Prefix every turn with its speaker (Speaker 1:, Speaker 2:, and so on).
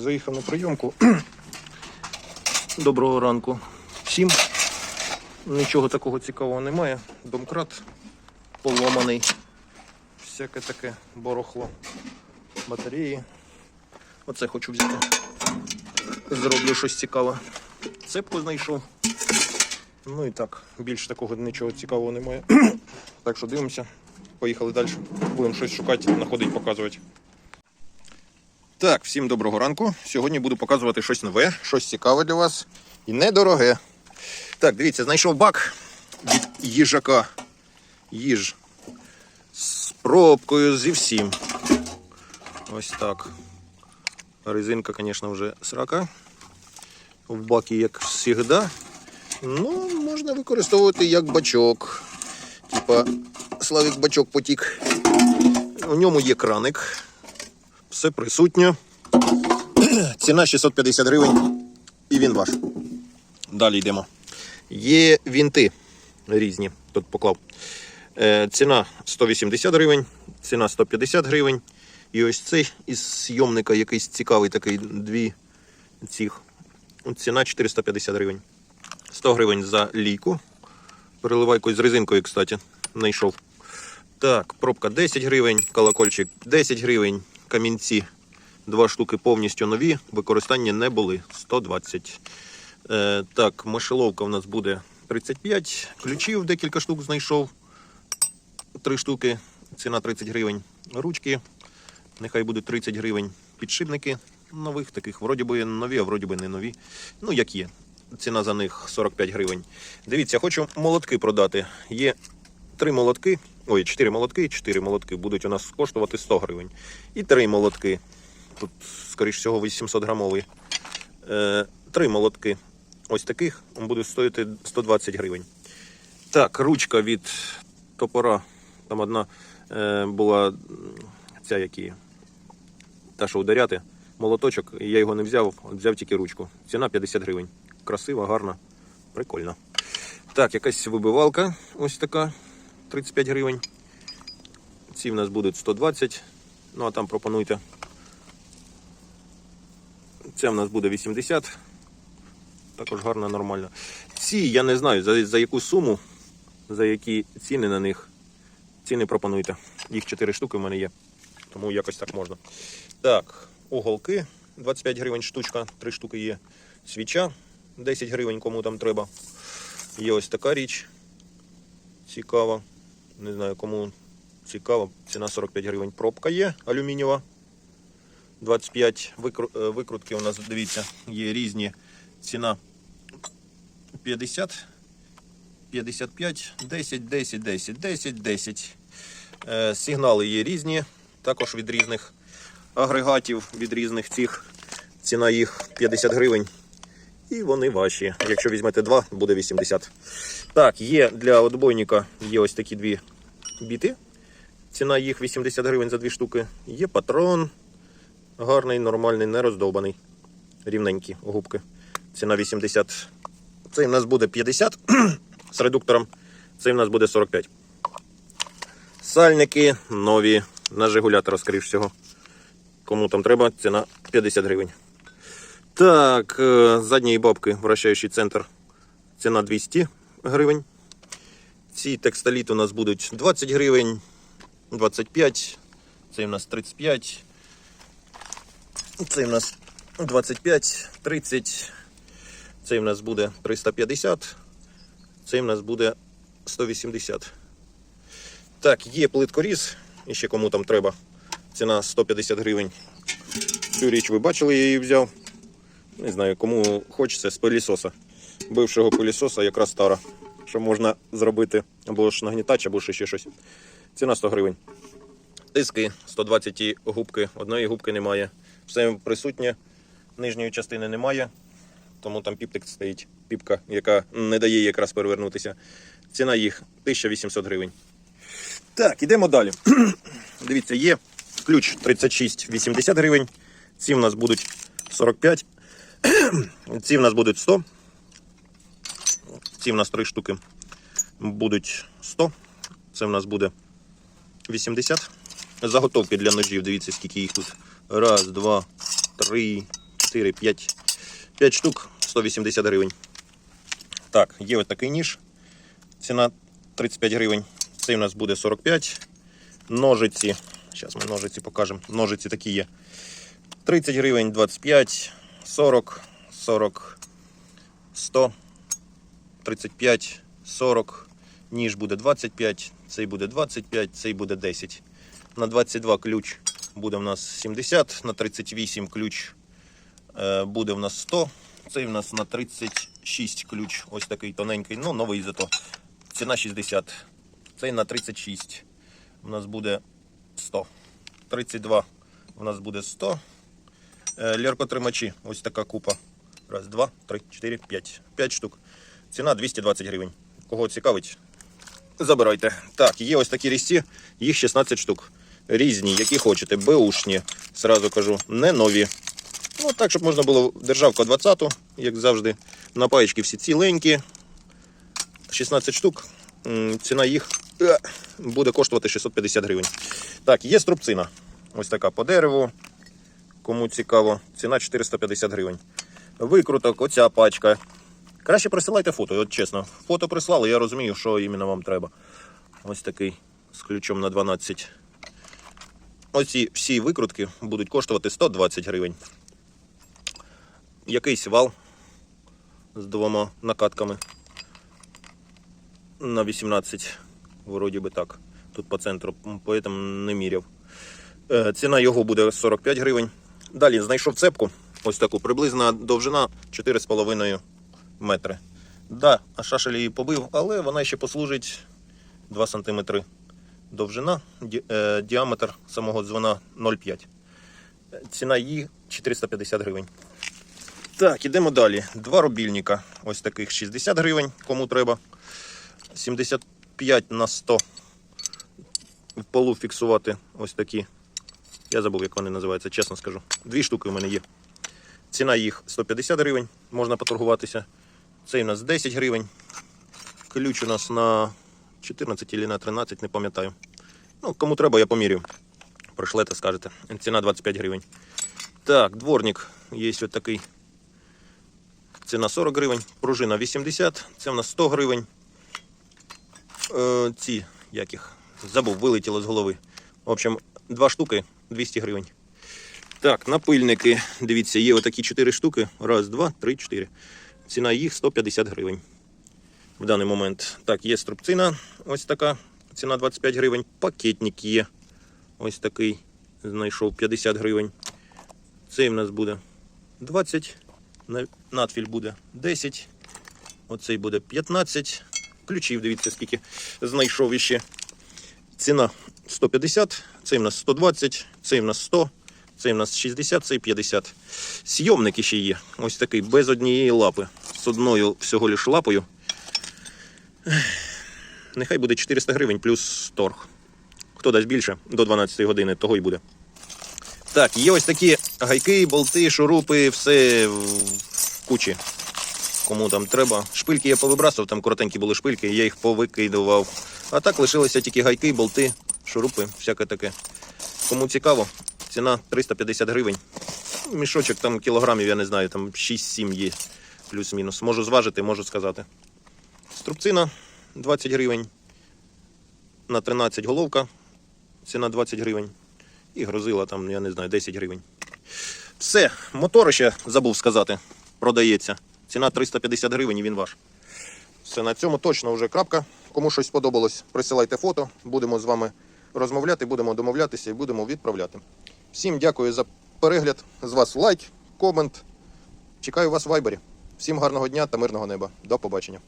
Speaker 1: Заїхав на прийомку. Доброго ранку всім. Нічого такого цікавого немає. Домкрат поламаний. Всяке таке борохло. Батареї. Оце хочу взяти. Зроблю щось цікаве. Цепку знайшов. Ну і так, більш такого нічого цікавого немає. так що дивимося. Поїхали далі. Будемо щось шукати, знаходити, показувати. Так, всім доброго ранку. Сьогодні буду показувати щось нове, щось цікаве для вас і недороге. Так, дивіться, знайшов бак від їжака. Їж. З пробкою, зі всім. Ось так. Резинка, звісно, вже срака. В бакі, як завжди. Ну, можна використовувати як бачок. Типа Славік бачок потік. У ньому є краник. Все присутнє. Ціна 650 гривень. І він ваш. Далі йдемо. Є вінти різні. Тут поклав. Е, ціна 180 гривень, ціна 150 гривень. І ось цей із зйомника якийсь цікавий такий дві цих. Ціна 450 гривень. 100 гривень за лійку. Переливайку з резинкою, кстати, знайшов. Так, пробка 10 гривень, колокольчик 10 гривень, камінці два штуки повністю нові, використання не були 120. Е, так, мишеловка у нас буде 35. Ключів декілька штук знайшов. Три штуки, ціна 30 гривень. Ручки, нехай будуть 30 гривень. Підшипники нових, таких вроді би нові, а вроді би не нові. Ну, як є. Ціна за них 45 гривень. Дивіться, хочу молотки продати. Є три молотки, ой, чотири молотки, чотири молотки будуть у нас коштувати 100 гривень. І три молотки. Тут, скоріш всього, 800 грамові. Е, три молотки. Ось таких будуть стоїти 120 гривень. Так, ручка від топора. Там одна е, була ця, які та, що ударяти. Молоточок, я його не взяв, взяв тільки ручку. Ціна 50 гривень. Красива, гарна, прикольно. Так, якась вибивалка, ось така, 35 гривень. Ці в нас будуть 120. Ну а там пропонуйте. Це в нас буде 80. Також гарно, нормально. Ці я не знаю за, за яку суму, за які ціни на них. Ціни пропонуйте. Їх 4 штуки в мене є. Тому якось так можна. Так, уголки 25 гривень штучка, 3 штуки є. Свіча 10 гривень, кому там треба. Є ось така річ. Цікава. Не знаю, кому цікаво. Ціна 45 гривень. Пробка є алюмінієва. 25 Викру- е, викрутки у нас, дивіться, є різні. Ціна 50, 55, 10, 10, 10, 10, 10. Е, Сигнали є різні, також від різних агрегатів, від різних цих. Ціна їх 50 гривень. І вони ваші. Якщо візьмете два, буде 80. Так, є для отбойника є ось такі дві біти. Ціна їх 80 гривень за дві штуки. Є патрон. Гарний, нормальний, не роздовбаний. Рівненькі губки. Ціна 80. Цей в нас буде 50 з редуктором. Цей в нас буде 45. Сальники нові на Жигулятора, скоріш всього. Кому там треба, ціна 50 гривень. Так, е, задньої бабки, вращаючий центр. Ціна 200 гривень. Ці текстоліт у нас будуть 20 гривень, 25. Цей у нас 35. Цей у нас 25, 30. Цей у нас буде 350. Цей у нас буде 180. Так, є плиткоріз. І ще кому там треба. Ціна 150 гривень. Цю річ ви бачили, я її взяв. Не знаю, кому хочеться з пилісоса. Бившого пилісоса якраз стара. Що можна зробити або ж нагнітач, або ще щось. Ціна 100 гривень. Тиски 120 губки, одної губки немає. Все присутнє, нижньої частини немає, тому там піптик стоїть, піпка, яка не дає якраз перевернутися. Ціна їх 1800 гривень. Так, ідемо далі. Дивіться, є ключ 36,80 гривень. Ці в нас будуть 45. Ці в нас будуть 100. Ці в нас три штуки будуть 100. Це в нас буде 80. Заготовки для ножів. Дивіться, скільки їх тут. Раз, два, три, 4, 5, 5 штук 180 гривень. Так, є ось такий ніж. Ціна 35 гривень. Цей у нас буде 45. Ножиці. Зараз ми ножиці покажемо. Ножиці такі є. 30 гривень, 25, 40, 40, 100, 35, 40. Ніж буде 25, цей буде 25, цей буде 10. На 22 ключ буде в нас 70, на 38 ключ е, буде в нас 100. Цей в нас на 36 ключ, ось такий тоненький, ну новий зато. Ціна 60. Цей на 36 у нас буде 100. 32 у нас буде 100. Е, Ліркотримачі, ось така купа. Раз, два, три, чотири, п'ять. П'ять штук. Ціна 220 гривень. Кого цікавить, забирайте. Так, є ось такі різці, їх 16 штук. Різні, які хочете, беушні. Сразу кажу, не нові. Ну, так, щоб можна було державка 20, як завжди. На паєчки всі ціленькі. 16 штук. Ціна їх е, буде коштувати 650 гривень. Так, є струбцина. Ось така по дереву. Кому цікаво, ціна 450 гривень. Викруток, оця пачка. Краще присилайте фото, от чесно. Фото прислали, я розумію, що іменно вам треба. Ось такий з ключом на 12. Оці всі викрутки будуть коштувати 120 гривень. Якийсь вал з двома накатками на 18. Вроді би так. Тут по центру, поэтому не міряв. Е, Ціна його буде 45 гривень. Далі знайшов цепку, ось таку, приблизна довжина 4,5 метри. Да, шашель її побив, але вона ще послужить 2 см довжина, е, діаметр самого дзвона 0,5. Е, Ціна її 450 гривень. Так, ідемо далі. Два рубільника. Ось таких 60 гривень, кому треба. 75 на 100 в полу фіксувати ось такі. Я забув, як вони називаються, чесно скажу. Дві штуки у мене є. Ціна їх 150 гривень, можна поторгуватися. Цей у нас 10 гривень. Ключ у нас на 14 чи на 13, не пам'ятаю. Ну, кому треба, я помірю. Пришлете, скажете. Ціна 25 гривень. Так, дворник є ось такий. Ціна 40 гривень. Пружина 80, це у нас 100 гривень. Е, ці, як їх, забув, вилетіло з голови. В общем, два штуки 200 гривень. Так, напильники. Дивіться, є отакі 4 штуки. Раз, два, три, чотири. Ціна їх 150 гривень. В даний момент. Так, є струбцина. Ось така. Ціна 25 гривень. Пакетник є. Ось такий. Знайшов 50 гривень. Цей в нас буде 20. На- Надфіль буде 10. Оцей буде 15. Ключів, дивіться, скільки знайшов іще. Ціна 150, цей в нас 120, цей в нас 100, цей в нас 60, цей 50. Сйомник ще є. Ось такий, без однієї лапи. З одною всього лиш лапою. Нехай буде 400 гривень плюс торг. Хто дасть більше до 12 години, того й буде. Так, є ось такі гайки, болти, шурупи, все в кучі. Кому там треба. Шпильки я повибрасував, там коротенькі були шпильки, я їх повикидував. А так лишилися тільки гайки, болти, шурупи, всяке таке. Кому цікаво, ціна 350 гривень. Мішочок там кілограмів, я не знаю, там 6-7 є, плюс-мінус. Можу зважити, можу сказати. Струбцина 20 гривень. На 13 головка. Ціна 20 гривень. І грозила там, я не знаю, 10 гривень. Все, мотор ще забув сказати. Продається. Ціна 350 гривень і він ваш. Все, на цьому точно вже крапка. Кому щось сподобалось, присилайте фото. Будемо з вами розмовляти, будемо домовлятися і будемо відправляти. Всім дякую за перегляд. З вас лайк, комент. Чекаю вас в вайбері. Всім гарного дня та мирного неба. До побачення.